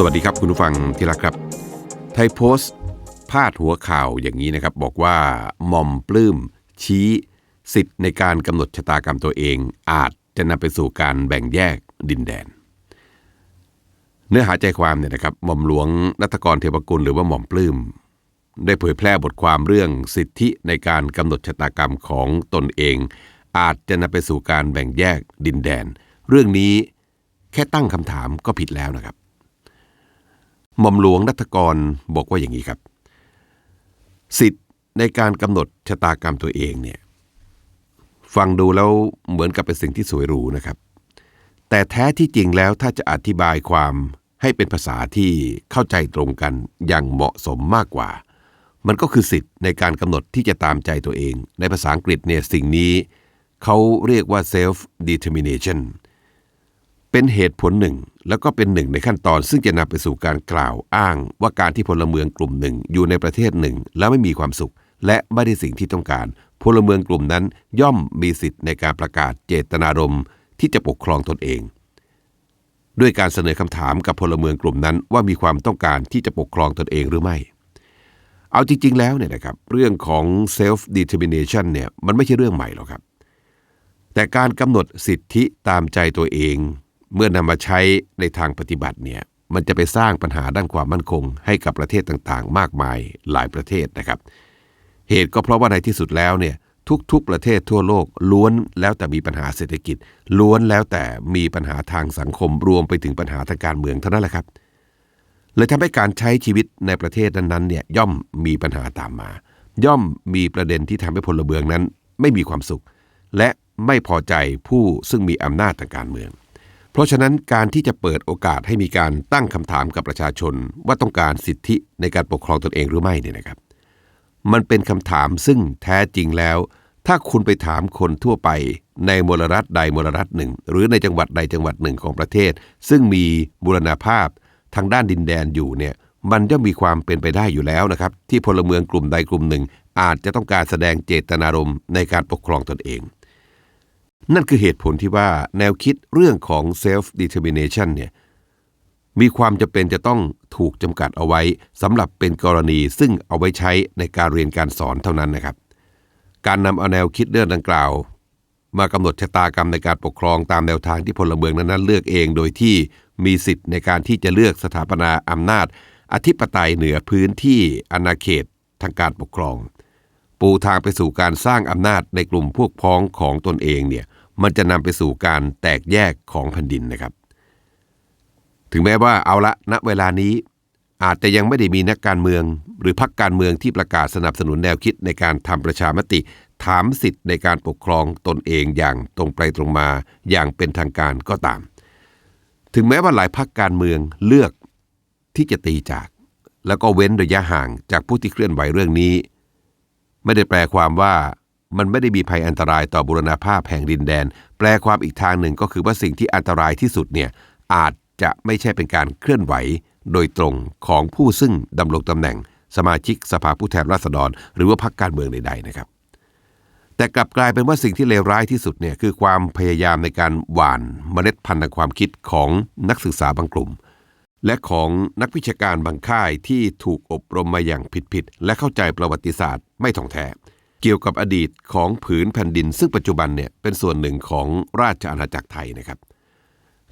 สวัสดีครับคุณผู้ฟังที่รักครับ ไทยโพสต์พาดหัวข่าวอย่างนี้นะครับ บอกว่าหม่อมปลื้มชี้สิทธิ์ในการกำหนดชะตากรรมตัวเอง อาจจะนำไปสู่การแบ่งแยกดินแดน เนื้อหาใจความเนี่ยนะครับหม่อมหลวงรัตกรเทวกุลหรือว่าหม่อมปลื้มได้เผยแพร่บทความเรื่องสิทธิในการกำหนดชะตากรรมของตนเอง อาจจะนำไปสู่การแบ่งแยกดินแดน เรื่องนี้แค่ตั้งคำถามก็ผิดแล้วนะครับ หม่อมหลวงรัตกรบอกว่าอย่างนี้ครับ สิทธิ์ในการกำหนดชะตากรรมตัวเองเนี่ยฟังดูแล้วเหมือนกับเป็นสิ่งที่สวยหรูนะครับ แต่แท้ที่จริงแล้วถ้าจะอธิบายความให้เป็นภาษาที่เข้าใจตรงกันอย่างเหมาะสมมากกว่า มันก็คือสิทธิ์ในการกำหนดที่จะตามใจตัวเอง ในภาษาอังกฤษเนี่ยสิ่งนี้เขาเรียกว่า self determination เป็นเหตุผลหนึ่ง แล้วก็เป็นหนึ่งในขั้นตอนซึ่งจะนำไปสู่การกล่าวอ้างว่าการที่พลเมืองกลุ่มหนึ่งอยู่ในประเทศหนึ่ง แล้วไม่มีความสุข และไม่ได้สิ่งที่ต้องการ พลเมืองกลุ่มนั้นย่อมมีสิทธิ์ในการประกาศเจตนารมณ์ที่จะปกครองตนเอง ด้วยการเสนอคำถามกับพลเมืองกลุ่มนั้น ว่ามีความต้องการที่จะปกครองตนเองหรือไม่ เอาจริง ๆ แล้วเนี่ยนะครับเรื่องของ self determination เนี่ยมันไม่ใช่เรื่องใหม่หรอกครับ แต่การกำหนดสิทธิตามใจตัวเอง เมื่อนำมาใช้ในทางปฏิบัติเนี่ยมันจะไปสร้างปัญหาด้านความมั่นคง ให้กับประเทศต่างๆ มากมายหลายประเทศนะครับ เหตุก็เพราะว่าในที่สุดแล้วเนี่ยทุกๆประเทศทั่วโลกล้วนแล้วแต่มีปัญหาเศรษฐกิจ ล้วนแล้วแต่มีปัญหาทางสังคมรวมไปถึงปัญหาทางการเมืองเท่านั้นแหละครับเลยทำให้การใช้ชีวิตในประเทศนั้นๆเนี่ยย่อมมีปัญหาตามมา ย่อมมีประเด็นที่ทำให้พลเมืองนั้น ไม่มีความสุข และไม่พอใจผู้ซึ่งมีอำนาจทางการเมือง เพราะฉะนั้นการที่จะเปิดโอกาสให้มีการตั้งคำถามกับประชาชน ว่าต้องการสิทธิในการปกครองตนเองหรือไม่เนี่ยนะครับ มันเป็นคำถามซึ่งแท้จริงแล้ว ถ้าคุณไปถามคนทั่วไป ในมลรัฐใดมลรัฐหนึ่ง หรือในจังหวัดใดจังหวัดหนึ่งของประเทศ ซึ่งมีบูรณาภาพทางด้านดินแดนอยู่เนี่ยมันย่อมมีความเป็นไปได้อยู่แล้วนะครับ ที่พลเมืองกลุ่มใดกลุ่มหนึ่ง อาจจะต้องการแสดงเจตนารมณ์ในการปกครองตนเอง นั่นคือเหตุผลที่ว่าแนวคิดเรื่องของ self determination เนี่ยมีความจำเป็นจะต้องถูกจำกัดเอาไว้สำหรับเป็นกรณีซึ่งเอาไว้ใช้ในการเรียนการสอนเท่านั้นนะครับ การนำเอาแนวคิดเรื่องดังกล่าว มากำหนดชะตากรรมในการปกครองตามแนวทางที่พลเมืองนั้นๆเลือกเอง โดยที่มีสิทธิ์ในการที่จะเลือกสถาปนาอำนาจ อธิปไตยเหนือพื้นที่อาณาเขตทางการปกครอง ปูทางไปสู่การสร้างอำนาจในกลุ่มพวกพ้องของตนเองเนี่ย มันจะนำไปสู่การแตกแยกของแผ่นดินนะครับ ถึงแม้ว่าเอาละณเวลานี้อาจจะยังไม่ได้มีนักการเมือง หรือพรรคการเมืองที่ประกาศสนับสนุนแนวคิดในการทำประชามติ ถามสิทธิ์ในการปกครองตนเองอย่างตรงไปตรงมาอย่างเป็นทางการก็ตาม ถึงแม้ว่าหลายพรรคการเมืองเลือกที่จะตีจาก แล้วก็เว้นระยะห่างจากผู้ที่เคลื่อนไหวเรื่องนี้ ไม่ได้แปลความว่า มันไม่ได้มีภัยอันตรายต่อบุรณาภาพแห่งดินแดน แปลความอีกทางหนึ่งก็คือว่าสิ่งที่อันตรายที่สุดเนี่ยอาจจะไม่ใช่เป็นการเคลื่อนไหว โดยตรงของผู้ซึ่งดำรงตำแหน่ง สมาชิกสภาผู้แทนราษฎร หรือว่าพรรคการเมืองใด ๆ นะครับ แต่กลับกลายเป็นว่าสิ่งที่เลวร้ายที่สุดเนี่ยคือความพยายามในการหว่านเมล็ดพันธุ์ความคิดของนักศึกษาบางกลุ่ม และของนักวิชาการบางค่ายที่ถูกอบรมมาอย่างผิดๆและเข้าใจประวัติศาสตร์ไม่ท่องแท้ เกี่ยวกับอดีตของผืนแผ่นดิน ซึ่งปัจจุบันเนี่ยเป็นส่วนหนึ่งของราชอาณาจักรไทยนะครับ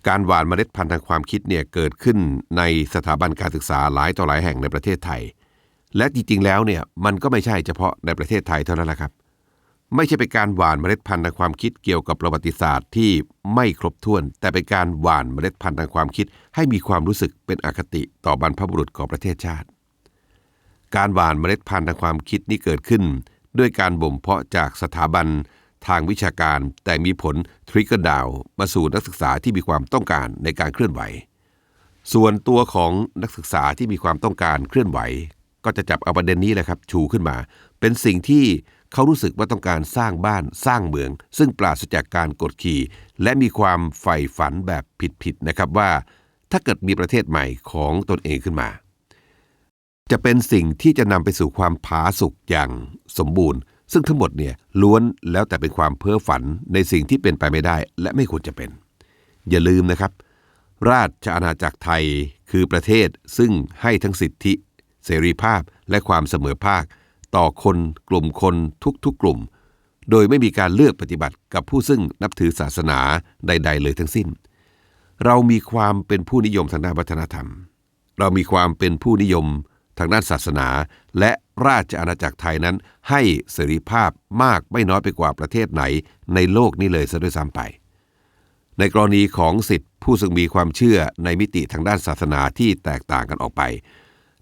การหว่านเมล็ดพันธุ์ทางความคิดเนี่ยเกิดขึ้นในสถาบันการศึกษาหลายต่อหลายแห่งในประเทศไทย และจริงๆแล้วเนี่ยมันก็ไม่ใช่เฉพาะในประเทศไทยเท่านั้นแหละครับ ไม่ใช่เป็นการหว่านเมล็ดพันธุ์ทางความคิดเกี่ยวกับประวัติศาสตร์ที่ไม่ครบถ้วน แต่เป็นการหว่านเมล็ดพันธุ์ทางความคิด ให้มีความรู้สึกเป็นอคติต่อบรรพบุรุษของประเทศชาติ การหว่านเมล็ดพันธุ์ทางความคิดนี้เกิดขึ้น ด้วยการบ่มเพาะจากสถาบันทางวิชาการแต่มีผลทริกเกอร์ดาวมาสู่นักศึกษาที่มีความต้องการในการเคลื่อนไหว ส่วนตัวของนักศึกษาที่มีความต้องการเคลื่อนไหว ก็จะจับเอาประเด็นนี้แหละครับ ชูขึ้นมา เป็นสิ่งที่เขารู้สึกว่าต้องการสร้างบ้านสร้างเมือง ซึ่งปราศจากการกดขี่ และมีความใฝ่ฝันแบบผิดๆนะครับว่า ถ้าเกิดมีประเทศใหม่ของตนเองขึ้นมา จะเป็นสิ่งที่จะนำไปสู่ความผาสุกอย่างสมบูรณ์ ซึ่งทั้งหมดเนี่ยล้วนแล้วแต่เป็นความเพ้อฝันในสิ่งที่เป็นไปไม่ได้ และไม่ควรจะเป็น อย่าลืมนะครับ ราชอาณาจักรไทยคือประเทศซึ่งให้ทั้งสิทธิ เสรีภาพและความเสมอภาค ต่อคนกลุ่มคนทุกๆกลุ่ม โดยไม่มีการเลือกปฏิบัติกับผู้ซึ่งนับถือศาสนาใด ๆ เลยทั้งสิ้น เรามีความเป็นผู้นิยมทางด้านวัฒนธรรม เรามีความเป็นผู้นิยม ทางด้านศาสนา และราชอาณาจักรไทยนั้น ให้เสรีภาพมากไม่น้อยไปกว่าประเทศไหนในโลกนี้เลยซะด้วยซ้ำไป ในกรณีของสิทธิผู้ซึ่งมีความเชื่อในมิติทางด้านศาสนาที่แตกต่างกันออกไป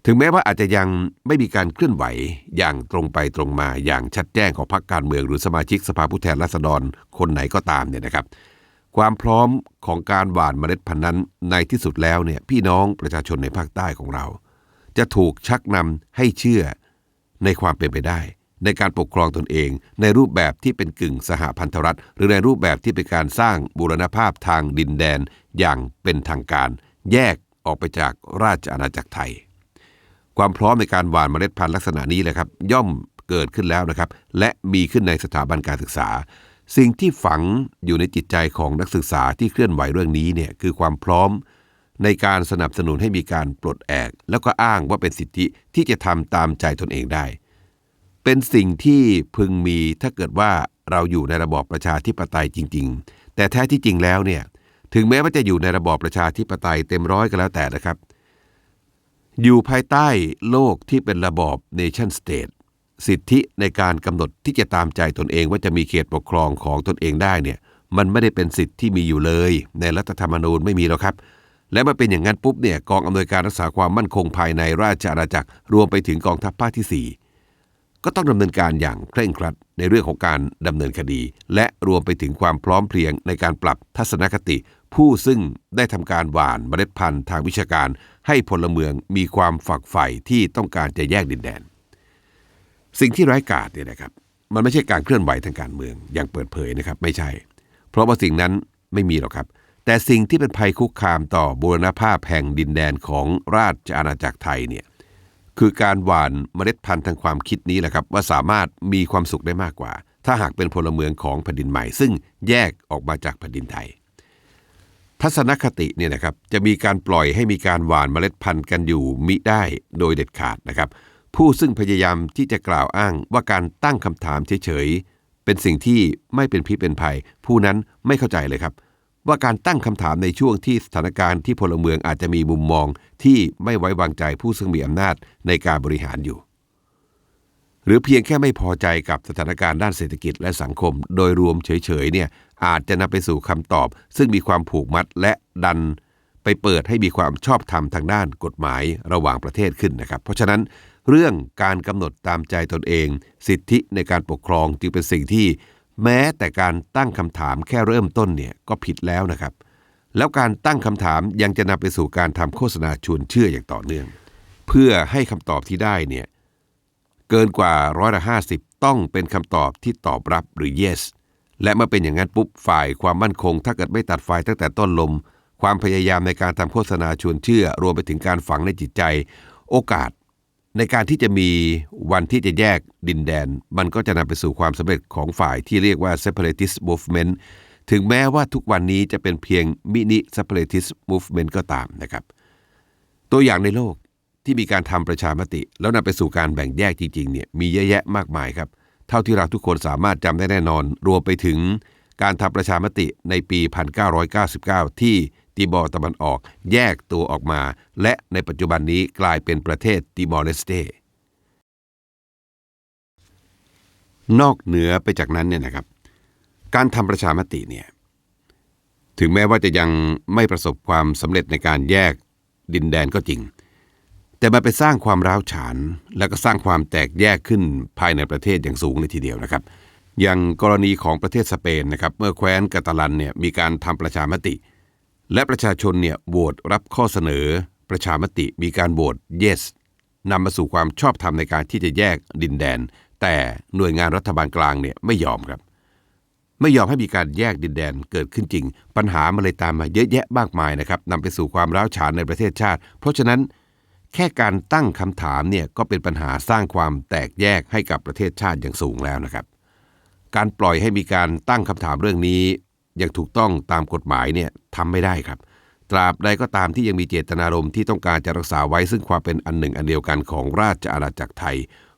ถึงแม้ว่าอาจจะยังไม่มีการเคลื่อนไหวอย่างตรงไปตรงมาอย่างชัดแจ้งของพรรคการเมืองหรือสมาชิกสภาผู้แทนราษฎรคนไหนก็ตามเนี่ยนะครับ ความพร้อมของการหว่านเมล็ดพันธุ์นั้นในที่สุดแล้วเนี่ยพี่น้องประชาชนในภาคใต้ของเรา จะถูกชักนำให้เชื่อในความเป็นไปได้ ในการปกครองตนเอง ในรูปแบบที่เป็นกึ่งสหพันธรัฐ หรือในรูปแบบที่เป็นการสร้างบูรณภาพทางดินแดนอย่างเป็นทางการ แยกออกไปจากราชอาณาจักรไทย ความพร้อมในการหว่านเมล็ดพันธุ์ลักษณะนี้แหละครับ ย่อมเกิดขึ้นแล้วนะครับ และมีขึ้นในสถาบันการศึกษา สิ่งที่ฝังอยู่ในจิตใจของนักศึกษาที่เคลื่อนไหวเรื่องนี้เนี่ยคือความพร้อม ในการสนับสนุนให้มีการปลดแอก แล้วก็อ้างว่าเป็นสิทธิที่จะทำตามใจตนเองได้ เป็นสิ่งที่พึงมีถ้าเกิดว่าเราอยู่ในระบอบประชาธิปไตยจริง ๆ แต่แท้ที่จริงแล้วเนี่ยถึงแม้ว่าจะอยู่ในระบอบประชาธิปไตยเต็มร้อยก็แล้วแต่นะครับ อยู่ภายใต้โลกที่เป็นระบอบ nation state สิทธิในการกำหนดที่จะตามใจตนเองว่าจะมีเขตปกครองของตนเองได้เนี่ยมันไม่ได้เป็นสิทธิที่มีอยู่เลย ในรัฐธรรมนูญไม่มีหรอกครับ และมาเป็นอย่างนั้นปุ๊บเนี่ยกองอำนวยการรักษาความมั่นคงภายในราชอาณาจักรรวมไปถึงกองทัพภาคที่ 4 ก็ต้องดำเนินการอย่างเคร่งครัดในเรื่องของการดำเนินคดี และรวมไปถึงความพร้อมเพรียงในการปรับทัศนคติ ผู้ซึ่งได้ทำการหว่านเมล็ดพันธุ์ทางวิชาการ ให้พลเมืองมีความฝักใฝ่ที่ต้องการจะแยกดินแดน สิ่งที่ร้ายกาจเนี่ยนะครับ มันไม่ใช่การเคลื่อนไหวทางการเมืองอย่างเปิดเผยนะครับไม่ใช่ เพราะว่าสิ่งนั้นไม่มีหรอกครับ แต่สิ่งที่เป็นภัยคุกคามต่อบูรณภาพแห่งดินแดนของราชอาณาจักรไทยเนี่ยคือการหว่านเมล็ดพันธุ์ทางความคิดนี้แหละครับว่าสามารถมีความสุขได้มากกว่า ถ้าหากเป็นพลเมืองของแผ่นดินใหม่ ซึ่งแยกออกมาจากแผ่นดินไทย ทัศนคติเนี่ยนะครับจะมีการปล่อยให้มีการหว่านเมล็ดพันธุ์กันอยู่มิได้โดยเด็ดขาดนะครับ ผู้ซึ่งพยายามที่จะกล่าวอ้างว่าการตั้งคำถามเฉยๆเป็นสิ่งที่ไม่เป็นพิษเป็นภัย ผู้นั้นไม่เข้าใจเลยครับ ว่าการตั้งคำถามในช่วงที่สถานการณ์ที่พลเมืองอาจจะมีมุมมองที่ไม่ไว้วางใจผู้ซึ่งมีอำนาจในการบริหารอยู่ หรือเพียงแค่ไม่พอใจกับสถานการณ์ด้านเศรษฐกิจและสังคม โดยรวมเฉยๆเนี่ยอาจจะนำไปสู่คำตอบ ซึ่งมีความผูกมัดและดันไปเปิดให้มีความชอบธรรมทางด้านกฎหมายระหว่างประเทศขึ้นนะครับ เพราะฉะนั้นเรื่องการกำหนดตามใจตนเอง สิทธิในการปกครองจึงเป็นสิ่งที่ แม้แต่การตั้งคำถามแค่เริ่มต้นเนี่ยก็ผิดแล้วนะครับ แล้วการตั้งคำถามยังจะนำไปสู่การทำโฆษณาชวนเชื่ออย่างต่อเนื่อง เพื่อให้คำตอบที่ได้เนี่ยเกินกว่าร้อยละห้าสิบต้องเป็นคำตอบที่ตอบรับหรือ yes และเมื่อเป็นอย่างนั้นปุ๊บฝ่ายความมั่นคง ถ้าเกิดไม่ตัดไฟตั้งแต่ต้นลม ความพยายามในการทำโฆษณาชวนเชื่อ รวมไปถึงการฝังในจิตใจ โอกาส ในการที่จะมีวันที่จะแยกดินแดน มันก็จะนำไปสู่ความสำเร็จของฝ่ายที่เรียกว่า separatist movement ถึงแม้ว่าทุกวันนี้จะเป็นเพียงมินิ separatist movement ก็ตามนะครับ ตัวอย่างในโลกที่มีการทำประชามติ แล้วนำไปสู่การแบ่งแยกจริงๆเนี่ยมีเยอะแยะมากมายครับ เท่าที่เราทุกคนสามารถจำได้แน่นอน รวมไปถึงการทำประชามติในปี 1999 ที่ ติมอร์ตะวันออกแยกตัวออกมา และในปัจจุบันนี้กลายเป็นประเทศติมอร์เลสเตนอกเหนือไปจากนั้นเนี่ยนะครับ การทำประชามติเนี่ยถึงแม้ว่าจะยังไม่ประสบความสำเร็จในการแยกดินแดนก็จริง แต่มันไปสร้างความร้าวฉาน และก็สร้างความแตกแยกขึ้นภายในประเทศอย่างสูงเลยทีเดียวนะครับ อย่างกรณีของประเทศสเปนนะครับ เมื่อแคว้นกาตาลันเนี่ยมีการทำประชามติ และประชาชนเนี่ยโหวตรับข้อเสนอ ประชามติมีการโหวต yes นำมาสู่ความชอบธรรมในการที่จะแยกดินแดน แต่หน่วยงานรัฐบาลกลางเนี่ยไม่ยอมครับ ไม่ยอมให้มีการแยกดินแดนเกิดขึ้นจริง ปัญหามันเลยตามมาเยอะแยะมากมายนะครับนำไปสู่ความร้าวฉานในประเทศชาติ เพราะฉะนั้นแค่การตั้งคำถามเนี่ยก็เป็นปัญหาสร้างความแตกแยกให้กับประเทศชาติอย่างสูงแล้วนะครับ การปล่อยให้มีการตั้งคำถามเรื่องนี้ อย่างถูกต้องตามกฎหมายเนี่ยทำไม่ได้ครับ ตราบใดก็ตามที่ยังมีเจตนารมณ์ที่ต้องการจะรักษาไว้ซึ่งความเป็นอันหนึ่งอันเดียวกันของราชอาณาจักรไทย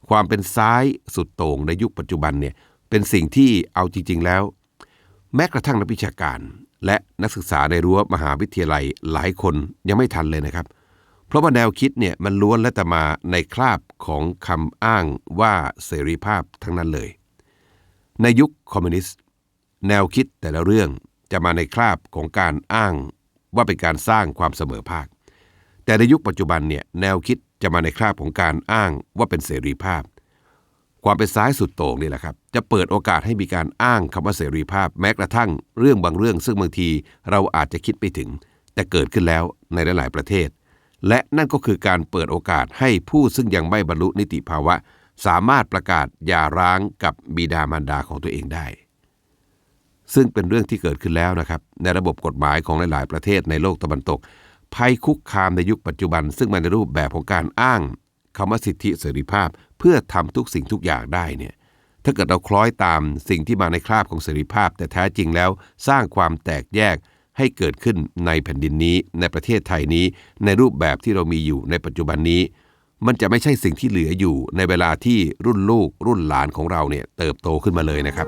ความเป็นซ้ายสุดโต่งในยุคปัจจุบันเนี่ยเป็นสิ่งที่เอาจริง ๆ แล้ว แม้กระทั่งนักวิชาการ และนักศึกษาในรั้วมหาวิทยาลัยหลายคนยังไม่ทันเลยนะครับ เพราะว่าแนวคิดเนี่ยมันล้วนและแต่มาในคราบของคำอ้างว่าเสรีภาพทั้งนั้นเลย ในยุคคอมมิวนิสต์ แนวคิดแต่ละเรื่องจะมาในคราบของการอ้างว่าเป็นการสร้างความเสมอภาค แต่ในยุคปัจจุบันเนี่ยแนวคิดจะมาในคราบของการอ้างว่าเป็นเสรีภาพ ความเป็นซ้ายสุดโต่งนี่แหละครับ จะเปิดโอกาสให้มีการอ้างคำว่าเสรีภาพ แม้กระทั่งเรื่องบางเรื่อง ซึ่งบางทีเราอาจจะคิดไปถึง แต่เกิดขึ้นแล้วในหลาย ๆ ประเทศ และนั่นก็คือการเปิดโอกาสให้ผู้ซึ่งยังไม่บรรลุนิติภาวะ สามารถประกาศหย่าร้างกับบิดามารดาของตัวเองได้ ซึ่งเป็นเรื่องที่เกิดขึ้นแล้วนะครับ ในระบบกฎหมายของหลาย ๆ ประเทศในโลกตะวันตก ภัยคุกคามในยุคปัจจุบัน ซึ่งมาในรูปแบบของการอ้างคำว่าสิทธิเสรีภาพ เพื่อทำทุกสิ่งทุกอย่างได้เนี่ยถ้าเกิดเราคล้อยตามสิ่งที่มาในคราบของเสรีภาพ แต่แท้จริงแล้วสร้างความแตกแยกให้เกิดขึ้นในแผ่นดินนี้ ในประเทศไทยนี้ ในรูปแบบที่เรามีอยู่ในปัจจุบันนี้ มันจะไม่ใช่สิ่งที่เหลืออยู่ในเวลาที่รุ่นลูกรุ่นหลานของเราเนี่ยเติบโตขึ้นมาเลยนะครับ